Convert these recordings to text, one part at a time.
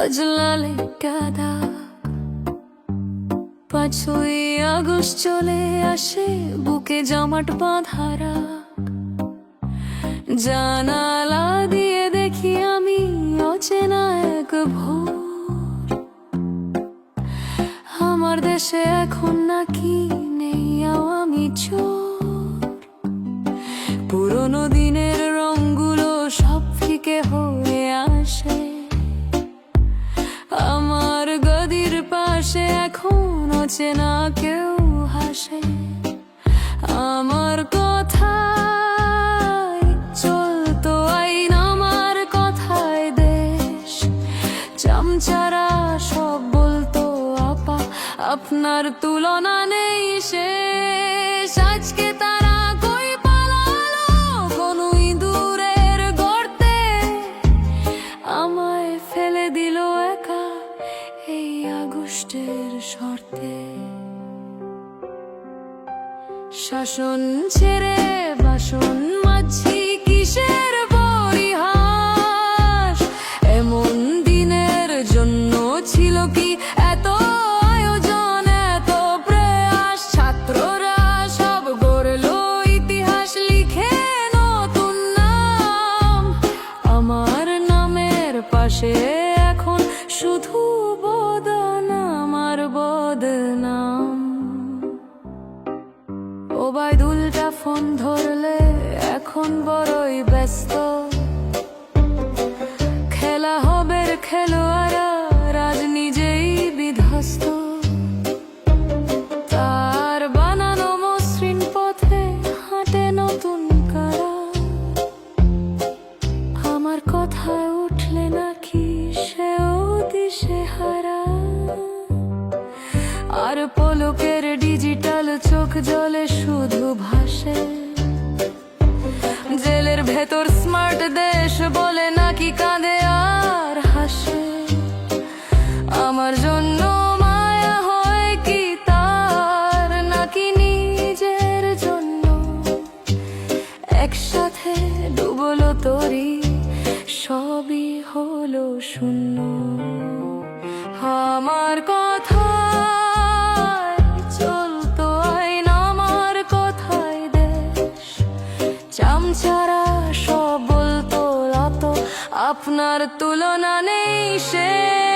আজ লালে কাদা পাঁচই আগস্ট চলে আসে, বুকে জমাট বাঁধারা জানালা দিয়ে দেখি আমি অচেনা এক ভোর। আমার দেশে এখন নাকি নেই আমি চোর। পুরোনো পাশে এখন অচেনা কেউ হাসে। আমার কথা চলতো আইন, আমার কথায় দেশ। চামচারা সব বলতো, আপা, আপনার তুলনা নেই শেষ। আজকে শর্তে শাসন ছেড়ে বাসন মাঝি কিসের পরিহাস? এমন দিনের জন্য ছিল কি এত আয়োজন, এত প্রয়াস? ছাত্ররা সব গড়লো ইতিহাস, লিখে নতুন নাম। আমার নামের পাশে এখন শুধু এখন বড়ই ব্যস্ত। খেলা হবে খেলোয়াড়া, রাজ নিজেই বিধ্বস্ত। তার বানানো মসৃণ পথে হাঁটে নতুন কারা। আমার কথায় উঠলে নাকি সেও দিশে হারা। আর পলকের ডিজিটাল চোখ জলে শুধু ভাসে আমার জন্য মায়া হয় কি তার? নাকি নিজের জন্য? একসাথে ডুবলো তরি, সবই হলো শূন্য। আমার কথা চলতো আইন, আমার কথায় দেশ। চামচারা সব বলতো লাত আপনার তুলনা নেই শেষ।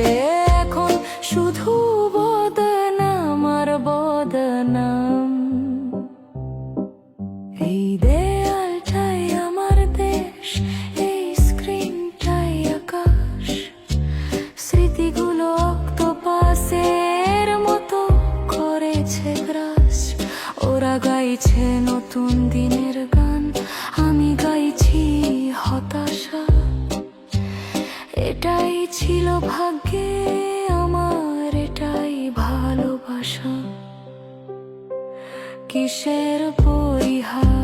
পাশে এখন শুধু বদনাম আর বদনাম। এই দেয়ালটাই আমার দেশ, এই স্ক্রিনটাই আকাশ। স্মৃতিগুলো অক্টোপাসের মতো করেছে গ্রাস। ওরা গাইছে নতুন দিনের গান, আমি গাইছি হতাশা। এটাই ছিল ভাগ্যে আমার এটাই ভালোবাসা। কিসের পরিহার?